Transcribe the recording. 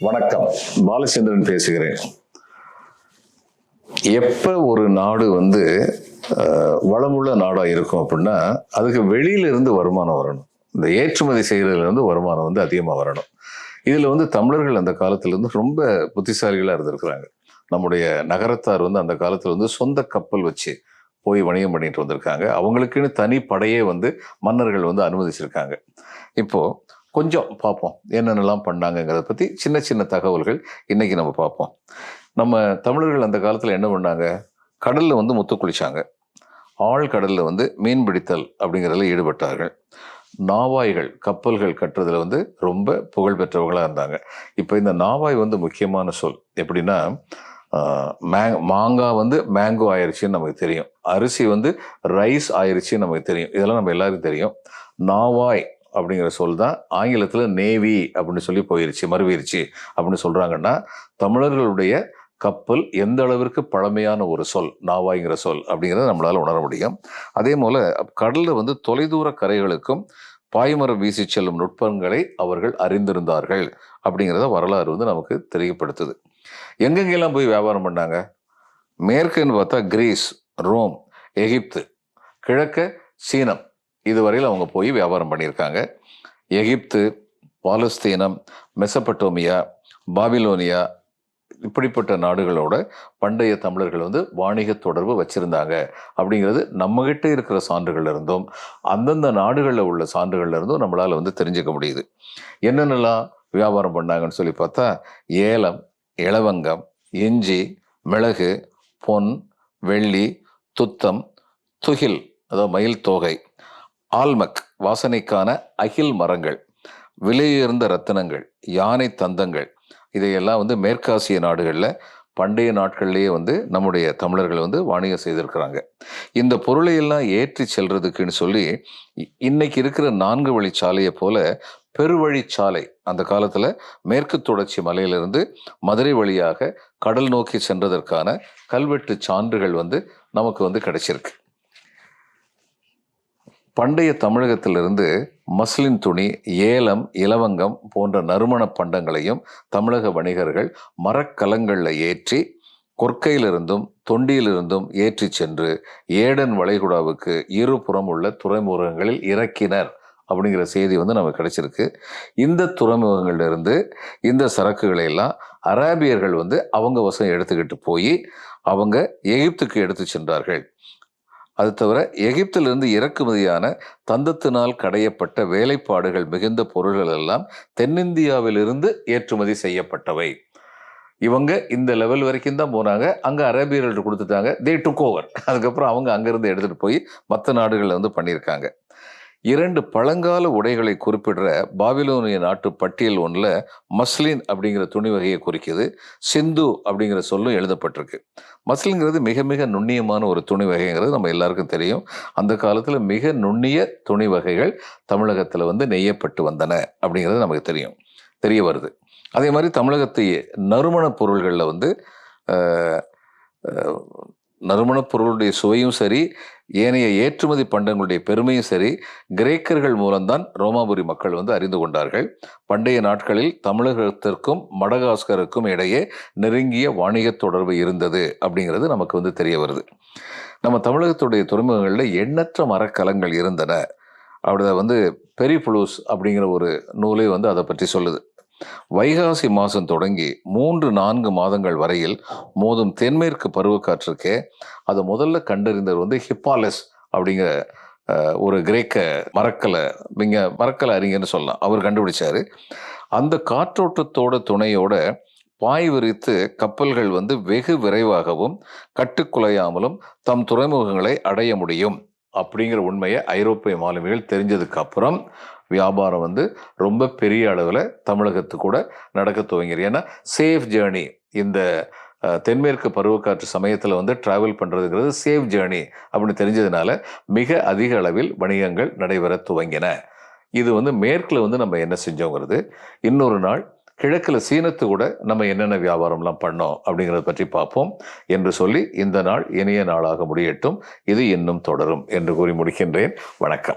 வணக்கம். பாலச்சந்திரன் பேசுகிறேன். எப்ப ஒரு நாடு வந்து அஹ், வளமுள்ள நாடா இருக்கும் அப்படின்னா அதுக்கு வெளியில இருந்து வருமானம் வரணும். இந்த ஏற்றுமதி செய்யறதுல இருந்து வருமானம் வந்து அதிகமா வரணும். இதுல வந்து தமிழர்கள் அந்த காலத்துல இருந்து ரொம்ப புத்திசாலிகளா இருந்திருக்கிறாங்க. நம்முடைய நகரத்தார் வந்து அந்த காலத்துல வந்து சொந்த கப்பல் வச்சு போய் வணிகம் பண்ணிட்டு வந்திருக்காங்க. அவங்களுக்குன்னு தனி படையே வந்து மன்னர்கள் வந்து அனுமதிச்சிருக்காங்க. இப்போ கொஞ்சம் பார்ப்போம். என்னென்னலாம் பண்ணாங்கங்கிறத பற்றி சின்ன சின்ன தகவல்கள் இன்றைக்கி நம்ம பார்ப்போம். நம்ம தமிழர்கள் அந்த காலத்தில் என்ன பண்ணாங்க? கடலில் வந்து முத்து குளிச்சாங்க. ஆழ்கடலில் வந்து மீன் பிடித்தல் அப்படிங்கிறதுல ஈடுபட்டார்கள். நாவாய்கள் கப்பல்கள் கட்டுறதுல வந்து ரொம்ப புகழ் பெற்றவர்களாக இருந்தாங்க. இப்போ இந்த நாவாய் வந்து முக்கியமான சொல். எப்படின்னா மேங் மே- மாங்காய் வந்து மேங்கோ ஆயிடுச்சுன்னு நமக்கு தெரியும். அரிசி வந்து ரைஸ் ஆயிடுச்சுன்னு நமக்கு தெரியும். இதெல்லாம் நம்ம எல்லாருக்கும் தெரியும். நாவாய் அப்படிங்கிற சொல் தான் ஆங்கிலத்தில் நேவி அப்படின்னு சொல்லி போயிருச்சு மறுவிருச்சு அப்படின்னு சொல்கிறாங்கன்னா தமிழர்களுடைய கப்பல் எந்த அளவிற்கு பழமையான ஒரு சொல் நாவாய்ங்கிற சொல் அப்படிங்கிறத நம்மளால் உணர முடியும். அதே போல் கடலில் வந்து தொலைதூர கரைகளுக்கும் பாய்மரம் வீசி செல்லும் நுட்பங்களை அவர்கள் அறிந்திருந்தார்கள் அப்படிங்கிறத வரலாறு வந்து நமக்கு தெரியப்படுத்துது. எங்கெங்கெல்லாம் போய் வியாபாரம் பண்ணாங்க? மேற்குன்னு பார்த்தா கிரீஸ் ரோம் எகிப்து கிழக்க சீனம் இதுவரையில் அவங்க போய் வியாபாரம் பண்ணியிருக்காங்க. எகிப்து பாலஸ்தீனம் மெசபட்டோமியா பாபிலோனியா இப்படிப்பட்ட நாடுகளோட பண்டைய தமிழர்கள் வந்து வாணிக தொடர்பு வச்சுருந்தாங்க. அப்படிங்கிறது நம்மகிட்ட இருக்கிற சான்றுகள் இருந்தும் அந்தந்த நாடுகளில் உள்ள சான்றுகள் இருந்தும் நம்மளால் வந்து தெரிஞ்சுக்க முடியுது. என்னென்னலாம் வியாபாரம் பண்ணாங்கன்னு சொல்லி பார்த்தா ஏலம் இளவங்கம் இஞ்சி மிளகு பொன் வெள்ளி துத்தம் துகில் அதாவது மயில் தோகை. ஆல்மக் வாசனைக்கான அகில் மரங்கள் விலையுயர்ந்த ரத்தினங்கள் யானை தந்தங்கள் இதையெல்லாம் வந்து மேற்காசிய நாடுகளில் பண்டைய நாட்கள்லேயே வந்து நம்முடைய தமிழர்கள் வந்து வாணிகம் செய்திருக்கிறாங்க. இந்த பொருளை எல்லாம் ஏற்றி செல்றதுக்குன்னு சொல்லி இன்னைக்கு இருக்கிற நான்கு வழி சாலையை போல பெருவழிச்சாலை அந்த காலத்தில் மேற்கு தொடர்ச்சி மலையிலிருந்து மதுரை வழியாக கடல் நோக்கி சென்றதற்கான கல்வெட்டு சான்றுகள் வந்து நமக்கு வந்து கிடைச்சிருக்கு. பண்டைய தமிழகத்திலிருந்து மஸ்லின் துணி ஏலம் இலவங்கம் போன்ற நறுமண பண்டங்களையும் தமிழக வணிகர்கள் மரக்கலங்களில் ஏற்றி கொற்கையிலிருந்தும் தொண்டியிலிருந்தும் ஏற்றி சென்று ஏடன் வளைகுடாவுக்கு இருபுறம் உள்ள துறைமுகங்களில் இறக்கினர் அப்படிங்கிற செய்தி வந்து நமக்கு கிடைச்சிருக்கு. இந்த துறைமுகங்கள்லேருந்து இந்த சரக்குகளை எல்லாம் அராபியர்கள் வந்து அவங்க வசம் எடுத்துக்கிட்டு போய் அவங்க எகிப்துக்கு எடுத்து சென்றார்கள். அது தவிர எகிப்திலிருந்து இறக்குமதியான தந்தத்தினால் கடையப்பட்ட வேலைப்பாடுகள் மிகுந்த பொருள்கள் எல்லாம் தென்னிந்தியாவிலிருந்து ஏற்றுமதி செய்யப்பட்டவை. இவங்க இந்த லெவல் வரைக்கும் தான் போனாங்க. அங்கே அரேபியர்கள் கொடுத்துட்டாங்க. தே டுக் ஓவர் அதுக்கப்புறம் அவங்க அங்கேருந்து எடுத்துகிட்டு போய் மற்ற நாடுகளில் வந்து பண்ணியிருக்காங்க. இரண்டு பழங்கால உடைகளை குறிப்பிடுற பாபிலோனிய நாட்டு பட்டியல் ஒன்றில் மஸ்லின் அப்படிங்கிற துணி வகையை குறிக்குது சிந்து அப்படிங்கிற சொல்லும் எழுதப்பட்டிருக்கு. மஸ்லிங்கிறது மிக மிக நுண்ணியமான ஒரு துணி வகைங்கிறது நம்ம எல்லாருக்கும் தெரியும். அந்த காலத்தில் மிக நுண்ணிய துணி வகைகள் தமிழகத்தில் வந்து நெய்யப்பட்டு வந்தன அப்படிங்கிறது நமக்கு தெரியும். தெரிய வருது. அதே மாதிரி தமிழகத்தை நறுமணப் பொருள்களில் வந்து நறுமணப் பொருளுடைய சுவையும் சரி ஏனைய ஏற்றுமதி பண்டங்களுடைய பெருமையும் சரி கிரேக்கர்கள் மூலம்தான் ரோமாபுரி மக்கள் வந்து அறிந்து கொண்டார்கள். பண்டைய நாட்களில் தமிழகத்திற்கும் மடகாஸ்கருக்கும் இடையே நெருங்கிய வாணிகத் தொடர்பு இருந்தது அப்படிங்கிறது நமக்கு வந்து தெரிய வருது. நம்ம தமிழகத்துடைய துறைமுகங்களில் எண்ணற்ற மரக்கலங்கள் இருந்தன. அப்படி வந்து பெரிபுளூஸ் அப்படிங்கிற ஒரு நூலே வந்து அதை பற்றி சொல்லுது. வைகாசி மாதம் தொடங்கி மூன்று நான்கு மாதங்கள் வரையில் மோதும் தென்மேற்கு பருவக்காற்றுக்கே அதை முதல்ல கண்டறிந்தவர் வந்து ஹிப்பாலஸ் அப்படிங்கிற அஹ், ஒரு கிரேக்க மரக்கலை விங்க மரக்கலை அறிஞர்னு சொல்லலாம். அவர் கண்டுபிடிச்சாரு. அந்த காற்றோட்டத்தோட துணையோட பாய் விரித்து கப்பல்கள் வந்து வெகு விரைவாகவும் கட்டுக்குலையாமலும் தம் துறைமுகங்களை அடைய முடியும். அப்படிங்கிற உண்மையை ஐரோப்பிய மாலுமிகள் தெரிஞ்சதுக்கு அப்புறம் வியாபாரம் வந்து ரொம்ப பெரிய அளவில் தமிழகத்து கூட நடக்க துவங்கிடு ஏன்னா சேஃப் ஜேர்னி இந்த தென்மேற்கு பருவக்காற்று சமயத்தில் வந்து டிராவல் பண்ணுறதுங்கிறது சேஃப் ஜேர்னி அப்படின்னு தெரிஞ்சதுனால மிக அதிக அளவில் வணிகங்கள் நடைபெற துவங்கின. இது வந்து மேற்கில் வந்து நம்ம என்ன செஞ்சோங்கிறது இன்னொரு நாள் கிழக்கில் சீனத்து கூட நம்ம என்னென்ன வியாபாரம்லாம் பண்ணோம் அப்படிங்கிறத பற்றி பார்ப்போம் என்று சொல்லி இந்த நாள் இனிய நாளாக முடியட்டும். இது இன்னும் தொடரும் என்று கூறி முடிக்கின்றேன். வணக்கம்.